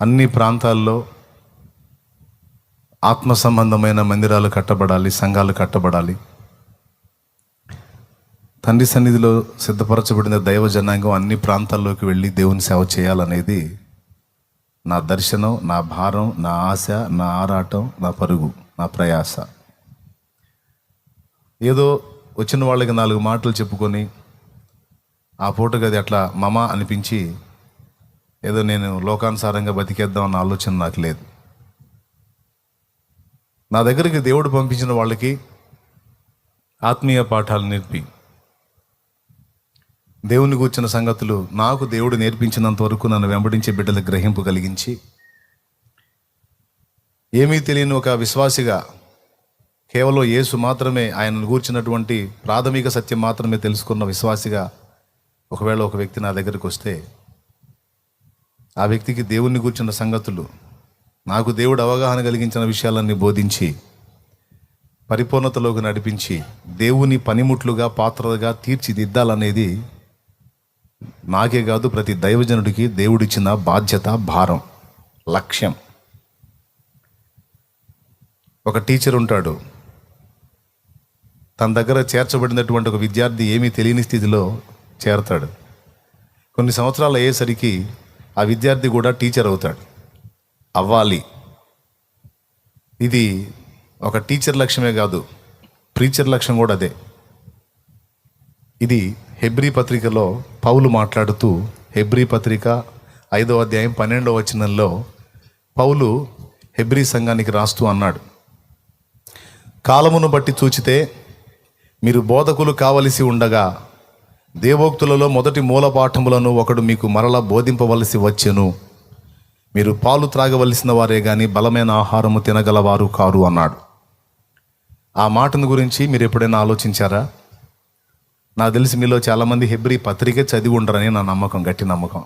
అన్ని ప్రాంతాల్లో ఆత్మ సంబంధమైన మందిరాలు కట్టబడాలి సంఘాలు కట్టబడాలి. తండ్రి సన్నిధిలో సిద్ధపరచబడిన దైవ జనాంగం అన్ని ప్రాంతాల్లోకి వెళ్ళి దేవుని సేవ చేయాలనేది నా దర్శనం నా భారం నా ఆశ నా ఆరాటం నా పరుగు నా ప్రయాస. ఏదో వచ్చిన వాళ్ళకి నాలుగు మాటలు చెప్పుకొని ఆ పూటగది అట్లా మమ అనిపించి ఏదో నేను లోకానుసారంగా బతికేద్దాం అన్న ఆలోచన నాకు లేదు. నా దగ్గరికి దేవుడు పంపించిన వాళ్ళకి ఆత్మీయ పాఠాలు నేర్పి. దేవుని కూర్చిన సంగతులు నాకు దేవుడు నేర్పించినంత వరకు నన్ను వెంబడించే బిడ్డలకు గ్రహింపు కలిగించి ఏమీ తెలియని ఒక విశ్వాసిగా కేవలం యేసు మాత్రమే ఆయనను కూర్చున్నటువంటి ప్రాథమిక సత్యం మాత్రమే తెలుసుకున్న విశ్వాసిగా ఒకవేళ ఒక వ్యక్తి నా దగ్గరికి వస్తే ఆ వ్యక్తికి దేవుణ్ణి కూర్చున్న సంగతులు నాకు దేవుడు అవగాహన కలిగించిన విషయాలన్నీ బోధించి పరిపూర్ణతలోకి నడిపించి దేవుని పనిముట్లుగా పాత్రగా తీర్చిదిద్దాలనేది నాకే కాదు ప్రతి దైవజనుడికి దేవుడిచ్చిన బాధ్యత భారం లక్ష్యం. ఒక టీచర్ ఉంటాడు. తన దగ్గర చేర్చబడినటువంటి ఒక విద్యార్థి ఏమీ తెలియని స్థితిలో చేరతాడు. కొన్ని సంవత్సరాలు అయ్యేసరికి ఆ విద్యార్థి కూడా టీచర్ అవుతాడు. అవ్వాలి. ఇది ఒక టీచర్ లక్ష్యమే కాదు. ప్రీచర్ లక్ష్యం కూడా అదే. ఇది హెబ్రీ పత్రికలో పౌలు మాట్లాడుతూ హెబ్రీ పత్రిక ఐదో అధ్యాయం పన్నెండవ వచనంలో పౌలు హెబ్రీ సంఘానికి రాస్తూ అన్నాడు. కాలమును బట్టి చూచితే మీరు బోధకులు కావలసి ఉండగా దేవోక్తులలో మొదటి మూల పాఠములను ఒకడు మీకు మరలా బోధింపవలసి వచ్చెను. మీరు పాలు త్రాగవలసిన వారే గాని బలమైన ఆహారము తినగలవారు కారు అన్నాడు. ఆ మాటను గురించి మీరు ఎప్పుడైనా ఆలోచించారా? నాకు తెలిసి మీలో చాలామంది హెబ్రి పత్రికే చదివి ఉండరని నా నమ్మకం గట్టి నమ్మకం.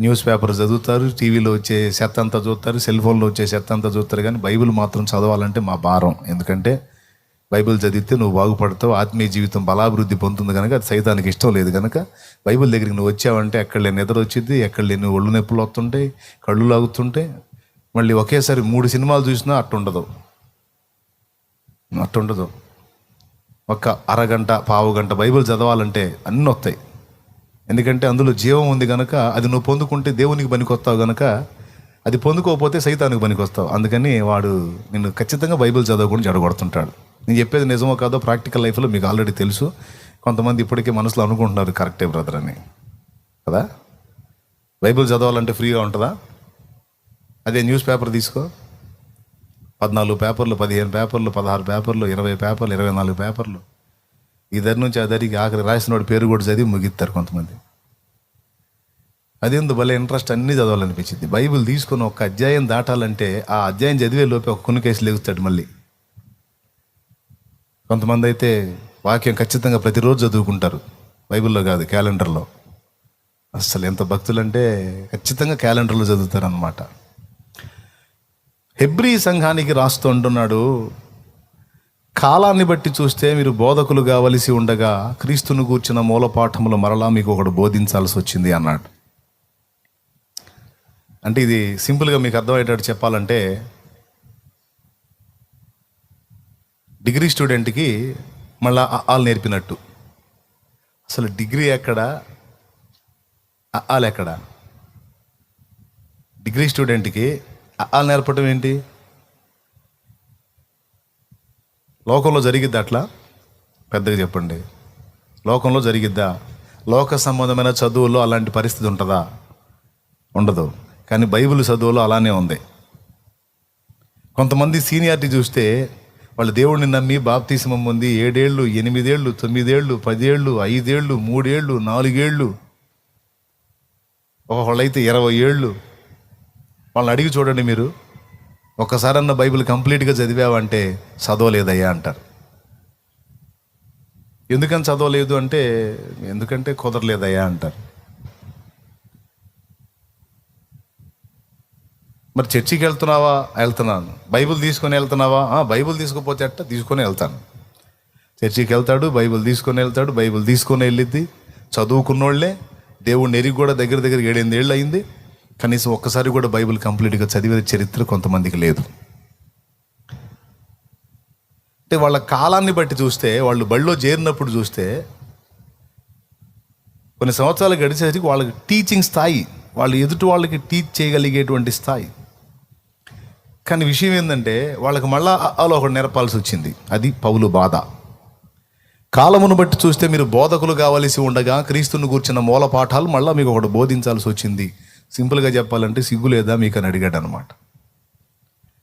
న్యూస్ పేపర్ చదువుతారు టీవీలో వచ్చే చెత్త అంతా చూస్తారు సెల్ ఫోన్లో వచ్చే చెత్త అంతా చూస్తారు కానీ బైబిల్ మాత్రం చదవాలంటే మా భారం. ఎందుకంటే బైబిల్ చదివితే నువ్వు బాగుపడతావు ఆత్మీయ జీవితం బలాభివృద్ధి పొందుతుంది కనుక అది సైతానికి ఇష్టం లేదు కనుక బైబిల్ దగ్గరికి నువ్వు వచ్చావంటే ఎక్కడ లేని నిద్ర వచ్చింది ఎక్కడ లేని ఒళ్ళు నొప్పులు వస్తుంటాయి కళ్ళు లాగుతుంటే మళ్ళీ ఒకేసారి మూడు సినిమాలు చూసినా అట్టుండదు అట్టుండదు ఒక అరగంట పావు గంట బైబిల్ చదవాలంటే అన్నీ వస్తాయి. ఎందుకంటే అందులో జీవం ఉంది కనుక అది నువ్వు పొందుకుంటే దేవునికి పనికొస్తావు కనుక అది పొందుకోకపోతే సైతానికి పనికొస్తావు. అందుకని వాడు నిన్ను ఖచ్చితంగా బైబిల్ చదవకుండా జడగొడుతుంటాడు. నేను చెప్పేది నిజమో కాదో ప్రాక్టికల్ లైఫ్లో మీకు ఆల్రెడీ తెలుసు. కొంతమంది ఇప్పటికే మనసులో అనుకుంటున్నారు కరెక్టే బ్రదర్ అని. కదా? బైబిల్ చదవాలంటే ఫ్రీగా ఉంటుందా? అదే న్యూస్ పేపర్ తీసుకో. పద్నాలుగు పేపర్లు పదిహేను పేపర్లు పదహారు పేపర్లు ఇరవై పేపర్లు ఇరవై నాలుగు పేపర్లు. ఇద్దరి నుంచి అదరికి ఆఖరి రాసిన వాడి పేరు కూడా చదివి ముగిస్తారు కొంతమంది. అదేందు భలే ఇంట్రెస్ట్ అన్నీ చదవాలనిపించింది. బైబిల్ తీసుకొని ఒక అధ్యాయం దాటాలంటే ఆ అధ్యాయం చదివే లోపే ఒక కొన్ని కేసులు ఎగుస్తాడు మళ్ళీ. కొంతమంది అయితే వాక్యం ఖచ్చితంగా ప్రతిరోజు చదువుకుంటారు. బైబిల్లో కాదు క్యాలెండర్లో. అసలు ఎంత భక్తులంటే ఖచ్చితంగా క్యాలెండర్లో చదువుతారు అనమాట హెబ్రీ సంఘానికి రాస్తూ అంటున్నాడు కాలాన్ని బట్టి చూస్తే మీరు బోధకులు కావలసి ఉండగా క్రీస్తును కూర్చిన మూలపాఠములు మరలా మీకు ఒకడు బోధించాల్సి వచ్చింది అన్నాడు. అంటే ఇది సింపుల్గా మీకు అర్థమయ్యేటట్టు చెప్పాలంటే డిగ్రీ స్టూడెంట్కి మళ్ళా ఆలు నేర్పినట్టు. అసలు డిగ్రీ ఎక్కడ? ఆలు ఎక్కడ? డిగ్రీ స్టూడెంట్కి ఆలు నేర్పడం ఏంటి? లోకంలో జరిగిద్దా అట్లా? పెద్దగా చెప్పండి. లోకంలో జరిగిద్దా? లోక సంబంధమైన చదువుల్లో అలాంటి పరిస్థితి ఉంటుందా? ఉండదు. కానీ బైబిల్ చదువులో అలానే ఉంది. కొంతమంది సీనియారిటీ చూస్తే వాళ్ళు దేవుడిని నమ్మి బాప్తీసం పొంది ఏడేళ్ళు ఎనిమిదేళ్ళు తొమ్మిదేళ్ళు పదేళ్ళు ఐదేళ్ళు మూడేళ్ళు నాలుగేళ్ళు ఒకళ్ళైతే ఇరవై ఏళ్ళు. వాళ్ళని అడిగి చూడండి మీరు. ఒక్కసారన్న బైబిల్ కంప్లీట్గా చదివావంటే చదవలేదయ్యా అంటారు. ఎందుకని చదవలేదు అంటే ఎందుకంటే కుదరలేదయ్యా అంటారు. మరి చర్చికి వెళ్తున్నావా? వెళ్తున్నాను. బైబిల్ తీసుకొని వెళ్తున్నావా? బైబిల్ తీసుకుపోతే అట్ట తీసుకొని వెళ్తాను. చర్చికి వెళ్తాడు బైబిల్ తీసుకొని వెళ్తాడు బైబిల్ తీసుకొని వెళ్ళిద్ది. చదువుకున్నోళ్ళే దేవుడిని ఎరిగి కూడా దగ్గర దగ్గర ఏడెనిమిది ఏళ్ళు అయింది. కనీసం ఒక్కసారి కూడా బైబిల్ కంప్లీట్గా చదివే చరిత్ర కొంతమందికి లేదు. అంటే వాళ్ళ కాలాన్ని బట్టి చూస్తే వాళ్ళు బడిలో చేరినప్పుడు చూస్తే కొన్ని సంవత్సరాలు గడిచేసరికి వాళ్ళకి టీచింగ్ స్థాయి వాళ్ళు ఎదుటి వాళ్ళకి టీచ్ చేయగలిగేటువంటి స్థాయి. కానీ విషయం ఏంటంటే వాళ్ళకి మళ్ళా అలో ఒకటి నేర్పాల్సి వచ్చింది. అది పౌలు బాధ. కాలమును బట్టి చూస్తే మీరు బోధకులు కావలసి ఉండగా క్రీస్తుని కూర్చున్న మూల పాఠాలు మళ్ళీ మీకు ఒకటి బోధించాల్సి వచ్చింది. సింపుల్గా చెప్పాలంటే సిగ్గు లేదా మీకు అని అడిగాడు అనమాట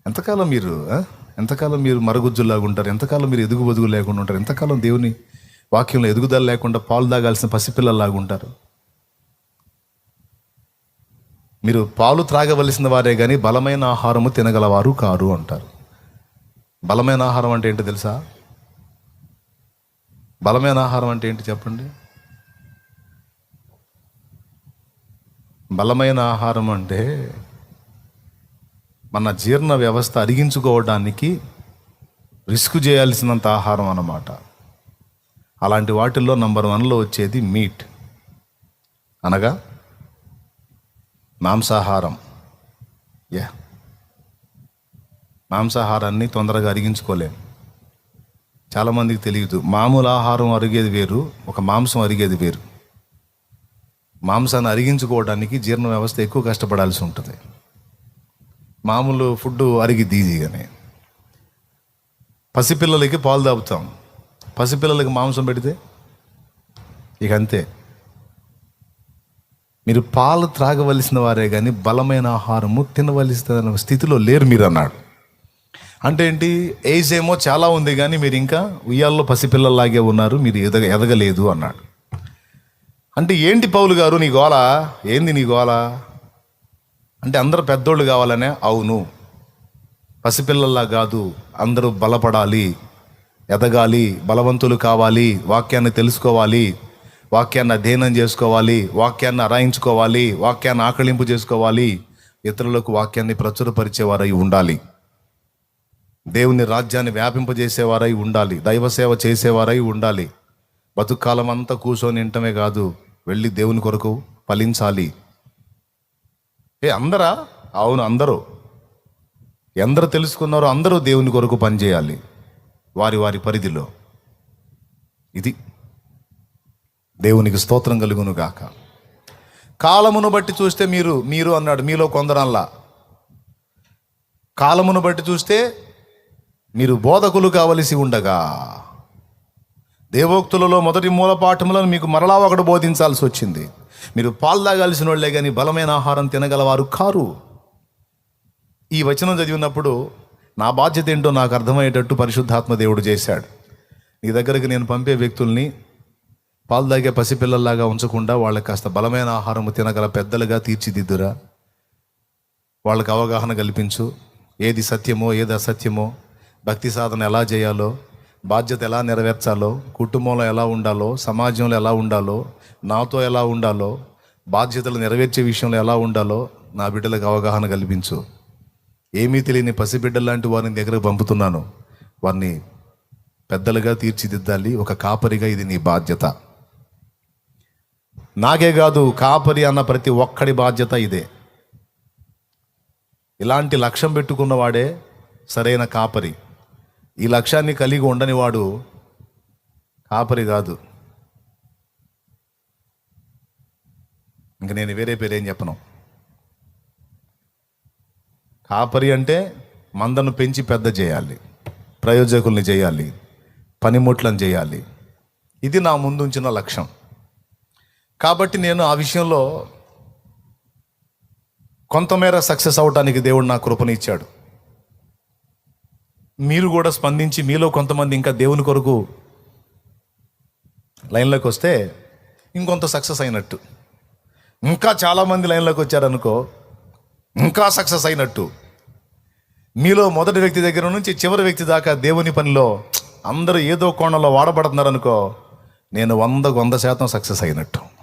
ఎంతకాలం మీరు ఎంతకాలం మీరు మరుగుజ్జులాగా ఉంటారు? ఎంతకాలం మీరు ఎదుగు బదుగు లేకుండా ఉంటారు? ఎంతకాలం దేవుని వాక్యంలో ఎదుగుదల లేకుండా పాలు తాగాల్సిన పసిపిల్లల్లాగా ఉంటారు? మీరు పాలు త్రాగవలసిన వారే కానీ బలమైన ఆహారము తినగలవారు కారు అంటారు. బలమైన ఆహారం అంటే ఏంటి తెలుసా? బలమైన ఆహారం అంటే ఏంటి చెప్పండి? బలమైన ఆహారం అంటే మన జీర్ణ వ్యవస్థ అరిగించుకోవడానికి రిస్క్ చేయాల్సినంత ఆహారం అన్నమాట. అలాంటి వాటిల్లో నంబర్ వన్లో వచ్చేది మీట్. అనగా మాంసాహారం. యా మాంసాహారాన్ని తొందరగా అరిగించుకోలేం. చాలామందికి తెలియదు. మామూలు ఆహారం అరిగేది వేరు ఒక మాంసం అరిగేది వేరు. మాంసాన్ని అరిగించుకోవడానికి జీర్ణ వ్యవస్థ ఎక్కువ కష్టపడాల్సి ఉంటుంది. మామూలు ఫుడ్ అరిగిద్ది ఈజీగానే. పసిపిల్లలకి పాలు తాపుతాం పసిపిల్లలకి మాంసం పెడితే ఇక అంతే. మీరు పాలు త్రాగవలసిన వారే కానీ బలమైన ఆహారము తినవలసిన స్థితిలో లేరు మీరు అన్నాడు అంటే ఏంటి? ఏజ్ ఏమో చాలా ఉంది కానీ మీరు ఇంకా ఉయ్యాల్లో పసిపిల్లల్లాగే ఉన్నారు మీరు ఎదగ ఎదగలేదు అన్నాడు. అంటే ఏంటి పౌలు గారు నీ గోల? ఏంది నీ గోల? అంటే అందరు పెద్దోళ్ళు కావాలనే అవును. పసిపిల్లల్లా కాదు అందరూ బలపడాలి ఎదగాలి బలవంతులు కావాలి వాక్యాన్ని తెలుసుకోవాలి వాక్యాన్ని అధ్యయనం చేసుకోవాలి వాక్యాన్ని అరాయించుకోవాలి వాక్యాన్ని ఆకలింపు చేసుకోవాలి. ఇతరులకు వాక్యాన్ని ప్రచురపరిచేవారై ఉండాలి. దేవుని రాజ్యాన్ని వ్యాపింపజేసేవారై ఉండాలి. దైవ సేవ చేసేవారై ఉండాలి. బతుకాలం అంతా కూర్చొని ఇంటమే కాదు వెళ్ళి దేవుని కొరకు ఫలించాలి. ఏ అందరా? అవును అందరూ. ఎందరు తెలుసుకున్నారో అందరూ దేవుని కొరకు పనిచేయాలి. వారి వారి పరిధిలో. ఇది దేవునికి స్తోత్రం కలుగును గాక కాలమును బట్టి చూస్తే మీరు మీరు అన్నాడు మీలో కొందరల్లా. కాలమును బట్టి చూస్తే మీరు బోధకులు కావలసి ఉండగా. దేవోక్తులలో మొదటి మూల పాఠములను మీకు మరలా ఒకటి బోధించాల్సి వచ్చింది. మీరు పాలు తాగాల్సిన వాళ్ళే కానీ బలమైన ఆహారం తినగలవారు కారు. ఈ వచనం చదివినప్పుడు నా బాధ్యత ఏంటో నాకు అర్థమయ్యేటట్టు పరిశుద్ధాత్మ దేవుడు చేశాడు. నీ దగ్గరికి నేను పంపే వ్యక్తుల్ని పాలు తాగే పసిపిల్లల్లాగా ఉంచకుండా వాళ్ళకి కాస్త బలమైన ఆహారం తినగల పెద్దలుగా తీర్చిదిద్దురా. వాళ్ళకి అవగాహన కల్పించు. ఏది సత్యమో ఏది అసత్యమో భక్తి సాధన ఎలా చేయాలో బాధ్యత ఎలా నెరవేర్చాలో కుటుంబంలో ఎలా ఉండాలో సమాజంలో ఎలా ఉండాలో నాతో ఎలా ఉండాలో బాధ్యతలు నెరవేర్చే విషయంలో ఎలా ఉండాలో నా బిడ్డలకు అవగాహన కల్పించు. ఏమీ తెలియని పసిబిడ్డల లాంటి వారిని దగ్గరకు పంపుతున్నాను. వారిని పెద్దలుగా తీర్చిదిద్దాలి. ఒక కాపరిగా ఇది నీ బాధ్యత. నాకే కాదు కాపరి అన్న ప్రతి ఒక్కడి బాధ్యత ఇదే. ఇలాంటి లక్ష్యం పెట్టుకున్నవాడే సరైన కాపరి. ఈ లక్ష్యాన్ని కలిగి ఉండని వాడు కాపరి కాదు. ఇంక నేను వేరే పేరేం చెప్పను. కాపరి అంటే మందను పెంచి పెద్ద చేయాలి. ప్రయోజకుల్ని చేయాలి. పనిముట్లను చేయాలి. ఇది నా ముందుంచిన లక్ష్యం. కాబట్టి నేను ఆ విషయంలో కొంతమేర సక్సెస్ అవడానికి దేవుడు నా కృపనిచ్చాడు మీరు కూడా స్పందించి మీలో కొంతమంది ఇంకా దేవుని కొరకు లైన్లోకి వస్తే ఇంకొంత సక్సెస్ అయినట్టు. ఇంకా చాలామంది లైన్లోకి వచ్చారనుకో ఇంకా సక్సెస్ అయినట్టు. మీలో మొదటి వ్యక్తి దగ్గర నుంచి చివరి వ్యక్తి దాకా దేవుని పనిలో అందరూ ఏదో కోణంలో వాడబడుతున్నారు అనుకో నేను వందకు వంద శాతం సక్సెస్ అయినట్టు.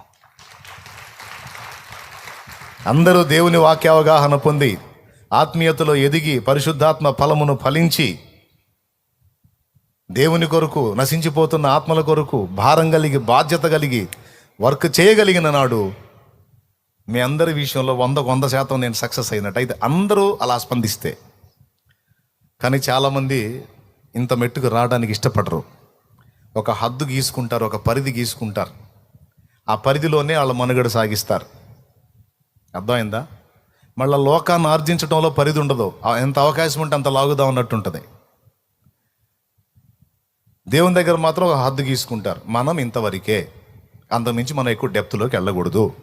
అందరూ దేవుని వాక్య అవగాహన పొంది ఆత్మీయతలో ఎదిగి పరిశుద్ధాత్మ ఫలమును ఫలించి దేవుని కొరకు నశించిపోతున్న ఆత్మల కొరకు భారం కలిగి బాధ్యత కలిగి వర్క్ చేయగలిగిన నాడు మీ అందరి విషయంలో వందకు వంద శాతం నేను సక్సెస్ అయినట్టు అయితే అందరూ అలా స్పందిస్తే. కానీ చాలామంది ఇంత మెట్టుకు రావడానికి ఇష్టపడరు. ఒక హద్దు గీసుకుంటారు ఒక పరిధి గీసుకుంటారు. ఆ పరిధిలోనే వాళ్ళ మనుగడ సాగిస్తారు. అర్థమైందా? మళ్ళీ లోకాన్ని ఆర్జించడంలో పరిధి ఉండదు. ఎంత అవకాశం ఉంటే అంత లాగుదాం అన్నట్టు ఉంటుంది దేవుని దగ్గర మాత్రం ఒక హద్దు గీసుకుంటారు. మనం ఇంతవరకే అంతకుమించి మనం ఎక్కువ డెప్త్లోకి వెళ్ళకూడదు.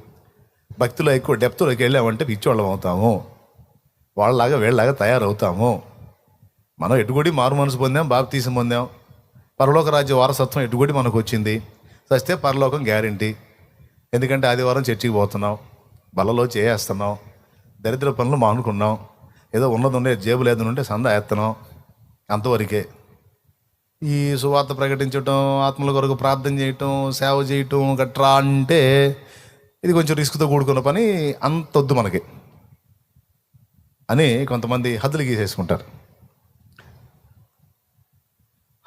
భక్తిలో ఎక్కువ డెప్త్లోకి వెళ్ళామంటే పిచ్చోళ్ళం అవుతాము. వాళ్ళలాగా వీళ్ళలాగా తయారవుతాము. మనం ఎటుగుడి మారు మనసు పొందాం బాప్తీసం పొందాం. పరలోక రాజ్య వారసత్వం ఎటుగుడి మనకు వచ్చింది సస్తే పరలోకం గ్యారంటీ. ఎందుకంటే ఆదివారం చర్చికి పోతున్నాం. బలలో చేయేస్తున్నాం. దరిద్ర పనులు మానుకున్నాం. ఏదో ఉన్నది ఉండే జేబు లేదు ఉంటే సంద ఎత్తనం అంతవరకే. ఈ సువార్త ప్రకటించటం ఆత్మల కొరకు ప్రార్థన చేయటం సేవ చేయటం గట్రా అంటే ఇది కొంచెం రిస్క్తో కూడుకున్న పని అంత వద్దు మనకి. అని కొంతమంది హద్దులు గీసేసుకుంటారు.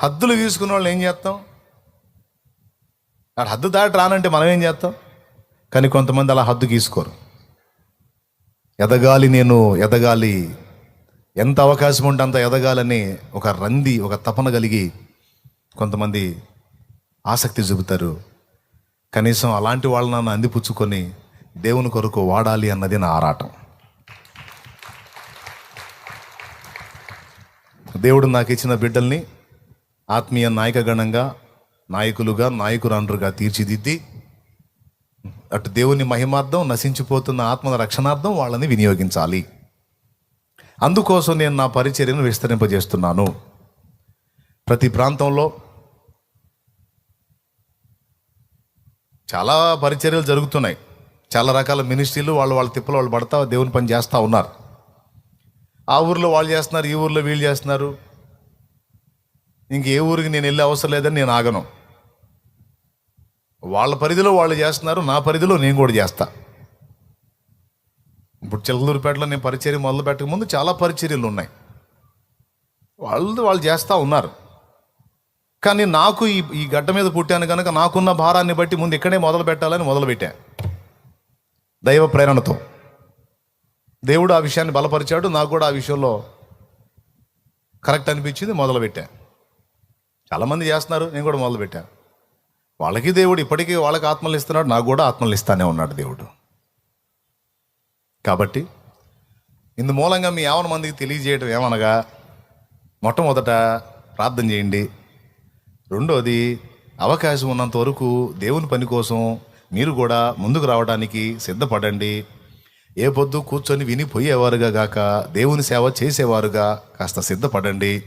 హద్దులు గీసుకున్న వాళ్ళు ఏం చేస్తాం? అక్కడ హద్దు దాటి రానంటే మనం ఏం చేస్తాం? కానీ కొంతమంది అలా హద్దు గీసుకోరు. ఎదగాలి నేను ఎదగాలి. ఎంత అవకాశం ఉంటే అంత ఎదగాలని ఒక రంది ఒక తపన కలిగి కొంతమంది ఆసక్తి చూపుతారు. కనీసం అలాంటి వాళ్ళని నన్ను అందిపుచ్చుకొని దేవుని కొరకు వాడాలి అన్నది నా ఆరాటం. దేవుడు నాకు ఇచ్చిన బిడ్డల్ని ఆత్మీయ నాయకగణంగా నాయకులుగా నాయకురాండ్రుగా తీర్చిదిద్ది అటు దేవుని మహిమార్థం నశించిపోతున్న ఆత్మల రక్షణార్థం వాళ్ళని వినియోగించాలి. అందుకోసం నేను నా పరిచర్యను విస్తరింపజేస్తున్నాను. ప్రతి ప్రాంతంలో చాలా పరిచర్యలు జరుగుతున్నాయి. చాలా రకాల మినిస్ట్రీలు వాళ్ళు వాళ్ళ తిప్పలు వాళ్ళు పడతా దేవుని పని చేస్తూ ఉన్నారు. ఆ ఊర్లో వాళ్ళు చేస్తున్నారు ఈ ఊర్లో వీళ్ళు చేస్తున్నారు. ఇంక ఏ ఊరికి నేను వెళ్ళే అవసరం లేదని నేను ఆగను. వాళ్ళ పరిధిలో వాళ్ళు చేస్తున్నారు నా పరిధిలో నేను కూడా చేస్తా. ఇప్పుడు చిలకలూరుపేటలో నేను పరిచర్య మొదలు పెట్టక ముందు చాలా పరిచర్యలు ఉన్నాయి. వాళ్ళు వాళ్ళు చేస్తూ ఉన్నారు. కానీ నాకు ఈ ఈ గడ్డ మీద పుట్టాను కనుక నాకున్న భారాన్ని బట్టి ముందు ఇక్కడే మొదలు పెట్టాలని మొదలుపెట్టా. దైవ ప్రేరణతో. దేవుడు ఆ విషయాన్ని బలపరిచాడు నాకు కూడా ఆ విషయంలో కరెక్ట్ అనిపించింది మొదలుపెట్టా. చాలామంది చేస్తున్నారు నేను కూడా మొదలుపెట్టాను వాళ్ళకి దేవుడు ఇప్పటికీ వాళ్ళకి ఆత్మలు ఇస్తున్నాడు నాకు కూడా ఆత్మలు ఇస్తానే ఉన్నాడు దేవుడు. కాబట్టి ఇందు మూలంగా మీ యావన మందికి తెలియజేయడం ఏమనగా మొట్టమొదట ప్రార్థన చేయండి. రెండోది అవకాశం ఉన్నంత వరకు దేవుని పని కోసం మీరు కూడా ముందుకు రావడానికి సిద్ధపడండి. ఏ పొద్దు కూర్చొని వినిపోయేవారుగా గాక దేవుని సేవ చేసేవారుగా కాస్త సిద్ధపడండి.